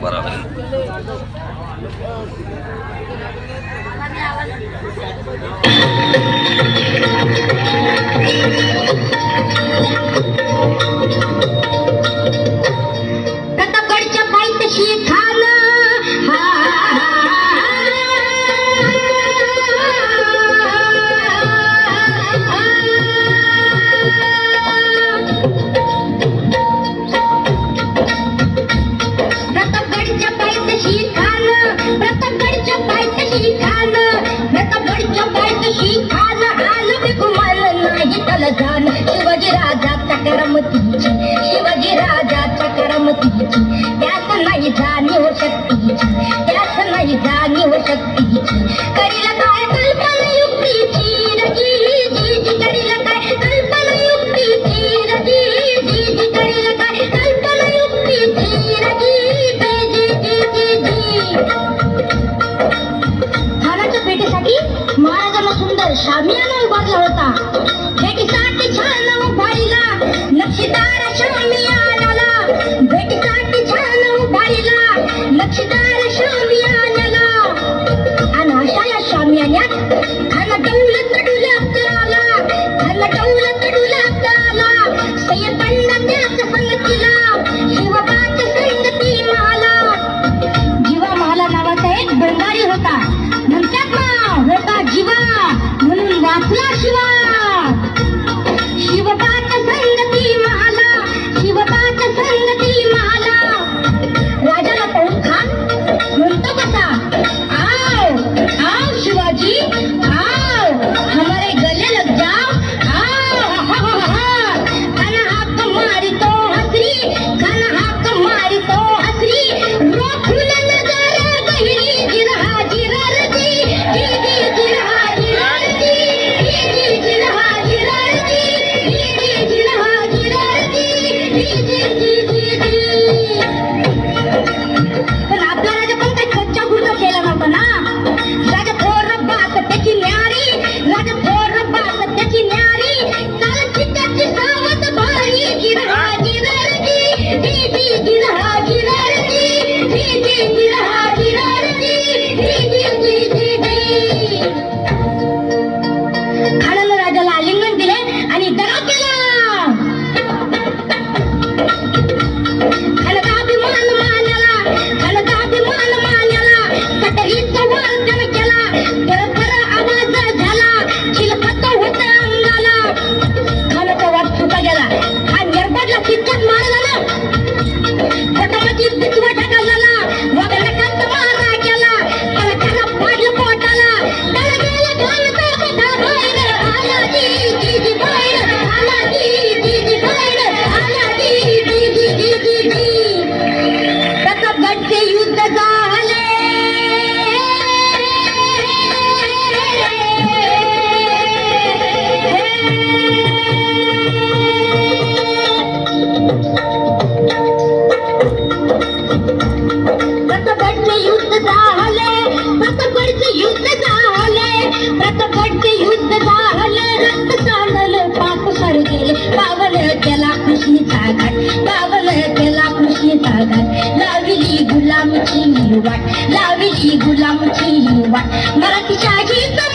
બરાબર. झालं जाण शिवाजी राजाच्या करमतीची शिवाजी राजाच्या करमतीची त्यास नाही जाणीव हो शक्तीची त्यास नाही जाणीव हो शक्तीची करील काय कल्पना युक्तीची रजी महाराजांना सुंदर शामियाना उभारला होता. 开始啦！युद्ध झाले प्रतापगडचे युद्ध झाले प्रतापगडचे युद्ध झाले रक्त सांडलं पाप सर पावल त्याला कृष्ण सागर पावल त्याला कृष्ण सागर लाविली गुलामची हिवाट लाविली गुलामची हिवाट मराठी शाही